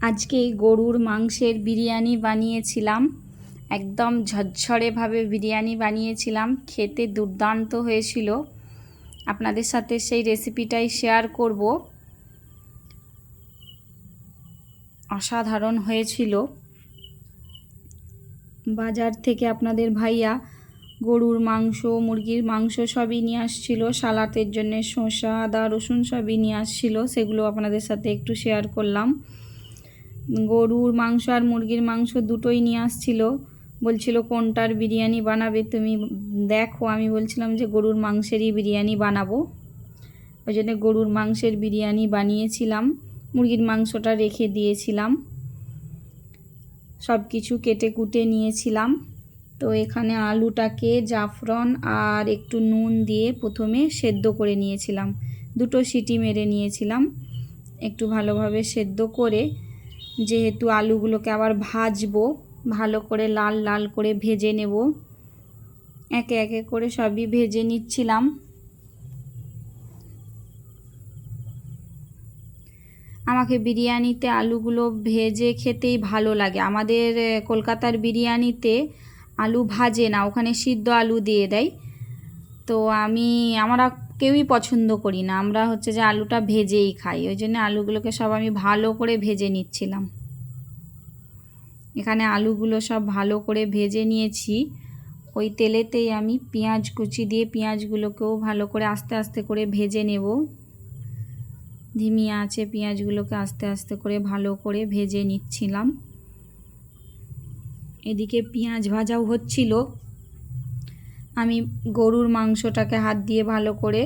আজকে গরুর মাংসের বিরিয়ানি বানিয়েছিলাম। একদম ঝরঝরেভাবে বিরিয়ানি বানিয়েছিলাম। খেতে দুর্দান্ত হয়েছিল। আপনাদের সাথে সেই রেসিপিটাই শেয়ার করব। অসাধারণ হয়েছিল। বাজার থেকে আপনাদের ভাইয়া গরুর মাংস, মুরগির মাংস সবই নিয়ে আসছিল। সালাতের জন্য শসা, আদা, রসুন সবই নিয়ে আসছিল। সেগুলো আপনাদের সাথে একটু শেয়ার করলাম। গরুর মাংস আর মুরগির মাংস দুটোই নিয়ে আসছিল। বলছিল, কোনটার বিরিয়ানি বানাবে তুমি? দেখো, আমি বলছিলাম যে গরুর মাংসেরই বিরিয়ানি বানাবো। ওই জন্য গরুর মাংসের বিরিয়ানি বানিয়েছিলাম, মুরগির মাংসটা রেখে দিয়েছিলাম। সব কিছু কেটে কুটে নিয়েছিলাম। তো এখানে আলুটাকে জাফরন আর একটু নুন দিয়ে প্রথমে সেদ্ধ করে নিয়েছিলাম। দুটো সিটি মেরে নিয়েছিলাম। একটু ভালোভাবে সেদ্ধ করে যেহেতু আলুগুলোকে আবার ভাজবো, ভালো করে লাল লাল করে ভেজে নেব। একে একে করে সবই ভেজে নিচ্ছিলাম। আমাকে বিরিয়ানিতে আলুগুলো ভেজে খেতেই ভালো লাগে। আমাদের কলকাতার বিরিয়ানিতে আলু ভাজে না, ওখানে সিদ্ধ আলু দিয়ে দেয়। তো আমি, আমরা কেউই পছন্দ করি না। আমরা হচ্ছে যে আলুটা ভেজেই খাই। ওই জন্য আলুগুলোকে সব আমি ভালো করে ভেজে নিচ্ছিলাম। এখানে আলুগুলো সব ভালো করে ভেজে নিয়েছি। ওই তেলেতেই আমি পেঁয়াজ কুচি দিয়ে পেঁয়াজগুলোকেও ভালো করে আস্তে আস্তে করে ভেজে নেব। ধিমি আছে পেঁয়াজগুলোকে আস্তে আস্তে করে ভালো করে ভেজে নিচ্ছিলাম। এদিকে পেঁয়াজ ভাজাও হচ্ছিল। আমি গরুর মাংসটাকে হাত দিয়ে ভালো করে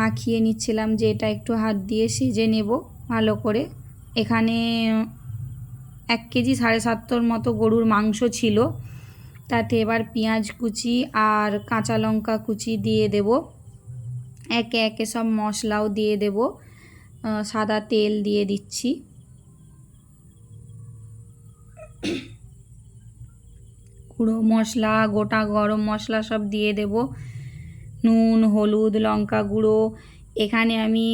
মাখিয়ে নিচ্ছিলাম যে এটা একটু হাত দিয়ে সেজে নেব ভালো করে। এখানে এক কেজি সাড়ে সাতশোর মতো গরুর মাংস ছিল। তাতে এবার পেঁয়াজ কুচি আর কাঁচা লঙ্কা কুচি দিয়ে দেব। একে একে সব মশলাও দিয়ে দেব। সাদা তেল দিয়ে দিচ্ছি। গুঁড়ো মশলা, গোটা গরম মশলা সব দিয়ে দেব। নুন, হলুদ, লঙ্কা গুঁড়ো। এখানে আমি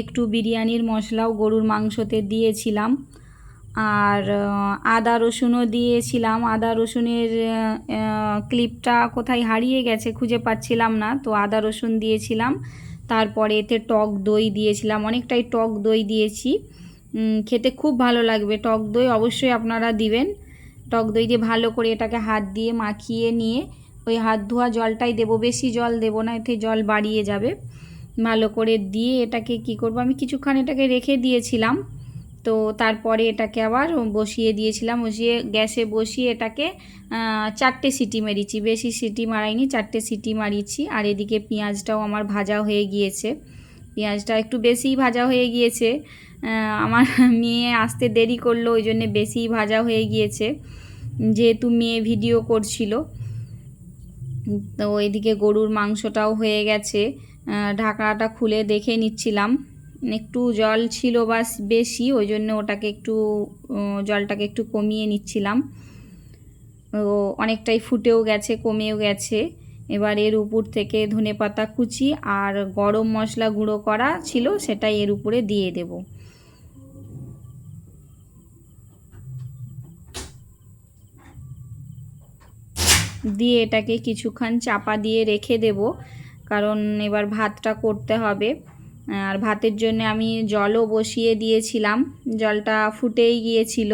একটু বিরিয়ানির মশলাও গরুর মাংসতে দিয়েছিলাম। আর আদা রসুনও দিয়েছিলাম। আদা রসুনের ক্লিপটা কোথায় হারিয়ে গেছে খুঁজে পাচ্ছিলাম না, তো আদা রসুন দিয়েছিলাম। তারপরে এতে টক দই দিয়েছিলাম। অনেকটাই টক দই দিয়েছি। খেতে খুব ভালো লাগবে। টক দই অবশ্যই আপনারা দিবেন। টক দই দিয়ে ভালো করে এটাকে হাত দিয়ে মাখিয়ে নিয়ে ওই হাত ধোয়া জলটাই দেবো, বেশি জল দেবো না, এতে জল বাড়িয়ে যাবে। ভালো করে দিয়ে এটাকে কি করব, আমি কিছুক্ষণ এটাকে রেখে দিয়েছিলাম, তো তারপরে এটাকে আবার বসিয়ে দিয়েছিলাম, বসিয়ে গ্যাসে বসিয়ে এটাকে চারটে সিটি মেরেছি বেশি সিটি মারাইনি, চারটে সিটি মারিয়েছি, আর এদিকে পেঁয়াজটাও আমার ভাজা হয়ে গিয়েছে। পেঁয়াজটা একটু বেশিই ভাজা হয়ে গিয়েছে। আমার মেয়ে আসতে দেরি করল, ওই জন্যে বেশিই ভাজা হয়ে গিয়েছে। যেহেতু মেয়ে ভিডিও করছিল। তো ওইদিকে গরুর মাংসটাও হয়ে গেছে। ঢাকনাটা খুলে দেখে নিচ্ছিলাম। একটু জল ছিল বা বেশি, ওই জন্য ওটাকে একটু জলটাকে একটু কমিয়ে নিচ্ছিলাম। ও, অনেকটাই ফুটেও গেছে, কমেও গেছে। এবার এর উপর থেকে ধনে পাতা কুচি আর গরম মশলা গুঁড়ো করা ছিল সেটা এর উপরে দিয়ে দেব। দিয়ে এটাকে কিছুক্ষণ চাপা দিয়ে রেখে দেব, কারণ এবার ভাতটা করতে হবে। আর ভাতের জন্য আমি জলও বসিয়ে দিয়েছিলাম, জলটা ফুটেই গিয়েছিল।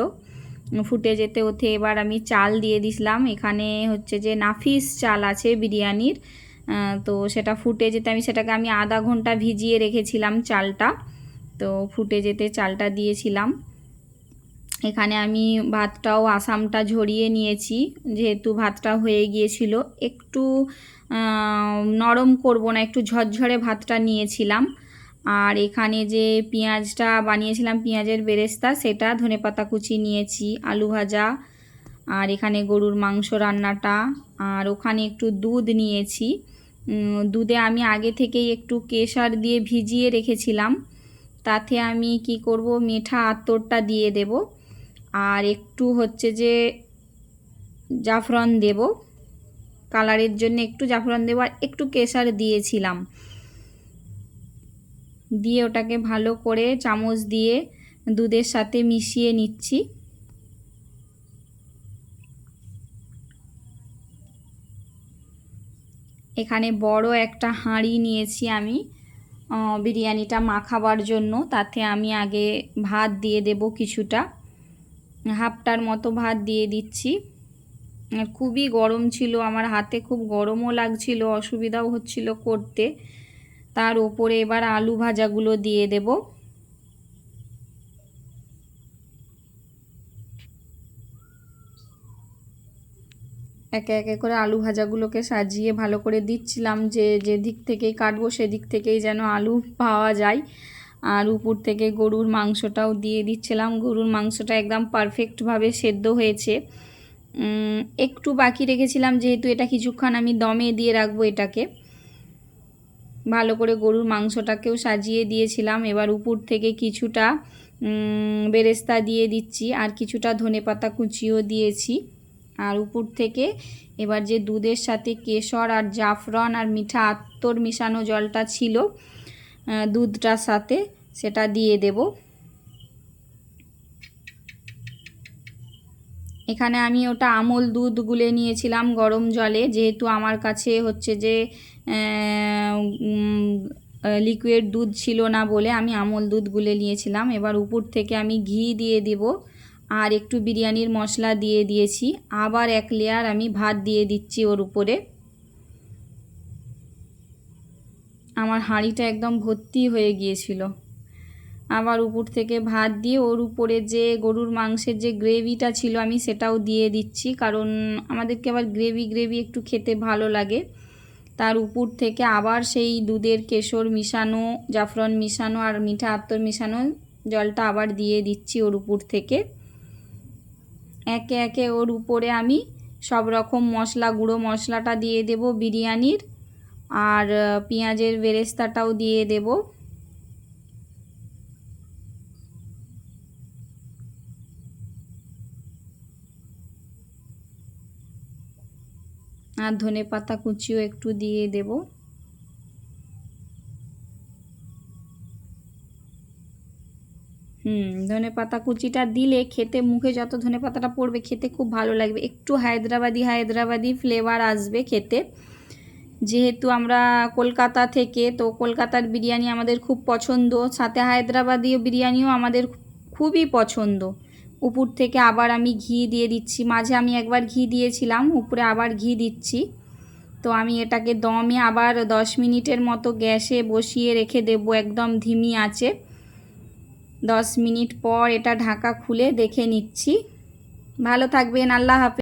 ফুটে যেতে ওতে এবার আমি চাল দিয়ে দিছিলাম। এখানে হচ্ছে যে নাফিস চাল আছে বিরিয়ানির। তো সেটা ফুটে যেতে আমি সেটাকে আমি আধা ঘণ্টা ভিজিয়ে রেখেছিলাম চালটা। তো ফুটে যেতে চালটা দিয়েছিলাম। এখানে আমি ভাতটাও আসামটা ঝরিয়ে নিয়েছি। যেহেতু ভাতটা হয়ে গিয়েছিল, একটু নরম করব না, একটু ঝরঝরে ভাতটা নিয়েছিলাম। আর এখানে যে পেঁয়াজটা বানিয়েছিলাম, পেঁয়াজের বেরেস্তা, সেটা ধনে পাতা কুচি নিয়েছি, আলু ভাজা, আর এখানে গরুর মাংস রান্নাটা, আর ওখানে একটু দুধ নিয়েছি। দুধে আমি আগে থেকেই একটু কেশার দিয়ে ভিজিয়ে রেখেছিলাম। তাতে আমি কি করব, মিঠা আতরটা দিয়ে দেব। আর একটু হচ্ছে যে জাফরান দেব। কালারের জন্য একটু জাফরান দেবো আর একটু কেশার দিয়েছিলাম। দিয়ে ওটাকে ভালো করে চামচ দিয়ে দুধের সাথে মিশিয়ে নিচ্ছি। এখানে বড় একটা হাঁড়ি নিয়েছি আমি বিরিয়ানিটা মাখাবার জন্য। তাতে আমি আগে ভাত দিয়ে দেব কিছুটা, হাফটার মতো ভাত দিয়ে দিচ্ছি। খুবই গরম ছিল, আমার হাতে খুব গরমও লাগছিল, অসুবিধাও হচ্ছিল করতে। তার ওপরে এবার আলু ভাজাগুলো দিয়ে দেব। একে একে করে আলু ভাজাগুলোকে সাজিয়ে ভালো করে দিচ্ছিলাম যে যে দিক থেকেই কাটবো সেদিক থেকেই যেন আলু পাওয়া যায়। আর উপর থেকে গরুর মাংসটাও দিয়ে দিচ্ছিলাম। গরুর মাংসটা একদম পারফেক্টভাবে সেদ্ধ হয়েছে। একটু বাকি রেখেছিলাম যেহেতু এটা কিছুক্ষণ আমি দমে দিয়ে রাখব এটাকে। ভালো করে গরুর মাংসটাকেও সাজিয়ে দিয়েছিলাম। এবার উপর থেকে কিছুটা বেরেস্তা দিয়ে দিচ্ছি আর কিছুটা ধনে পাতা কুচিও দিয়েছি। আর উপর থেকে এবার যে দুধের সাথে কেশর আর জাফরন আর মিঠা আত্মর মিশানো জলটা ছিল দুধটার সাথে সেটা দিয়ে দেব। এখানে আমি ওটা আমল দুধ গুলে নিয়েছিলাম গরম জলে, যেহেতু আমার কাছে হচ্ছে যে লিকুইড দুধ ছিল না বলে আমি আমল দুধ গুলে নিয়েছিলাম। এবার উপর থেকে আমি ঘি দিয়ে দেব আর একটু বিরিয়ানির মশলা দিয়ে দিয়েছি। আবার এক লেয়ার আমি ভাত দিয়ে দিচ্ছি ওর উপরে। আমার হাঁড়িটা একদম ভর্তি হয়ে গিয়েছিল। আবার উপর থেকে ভাত দিয়ে ওর উপরে যে গরুর মাংসের যে গ্রেভিটা ছিল আমি সেটাও দিয়ে দিচ্ছি। কারণ আমাদেরকে আবার গ্রেভি গ্রেভি একটু খেতে ভালো লাগে। তার উপর থেকে আবার সেই দুধের কেশর মিশানো, জাফরান মিশানো আর মিঠা আত্তর মিশানো জলটা আবার দিয়ে দিচ্ছি ওর উপর থেকে। একে একে ওর উপরে আমি সব রকম মশলা, গুঁড়ো মশলাটা দিয়ে দেব বিরিয়ানির। আর পেঁয়াজের বেরেস্তাটাও দিয়ে দেব। আর ধনে পাতা কুচিও একটু দিয়ে দেব। হুম, ধনে পাতা কুচিটা দিলে খেতে, মুখে যত ধনে পাতাটা পড়বে খেতে খুব ভালো লাগবে। একটু হায়দ্রাবাদি হায়দ্রাবাদি ফ্লেভার আসবে খেতে। যেহেতু আমরা কলকাতা থেকে, তো কলকাতার বিরিয়ানি আমাদের খুব পছন্দ। সাথে হায়দ্রাবাদি বিরিয়ানিও আমাদের খুবই পছন্দ। উপর থেকে আবার আমি ঘি দিয়ে দিচ্ছি। মাঝে আমি একবার ঘি দিয়েছিলাম, উপরে আবার ঘি দিচ্ছি। তো আমি এটাকে দমে আবার দশ মিনিটের মতো গ্যাসে বসিয়ে রেখে দেব, একদম ধিমি আছে। দশ মিনিট পর এটা ঢাকা খুলে দেখে নিচ্ছি। ভালো থাকবেন, আল্লাহ হাফেজ।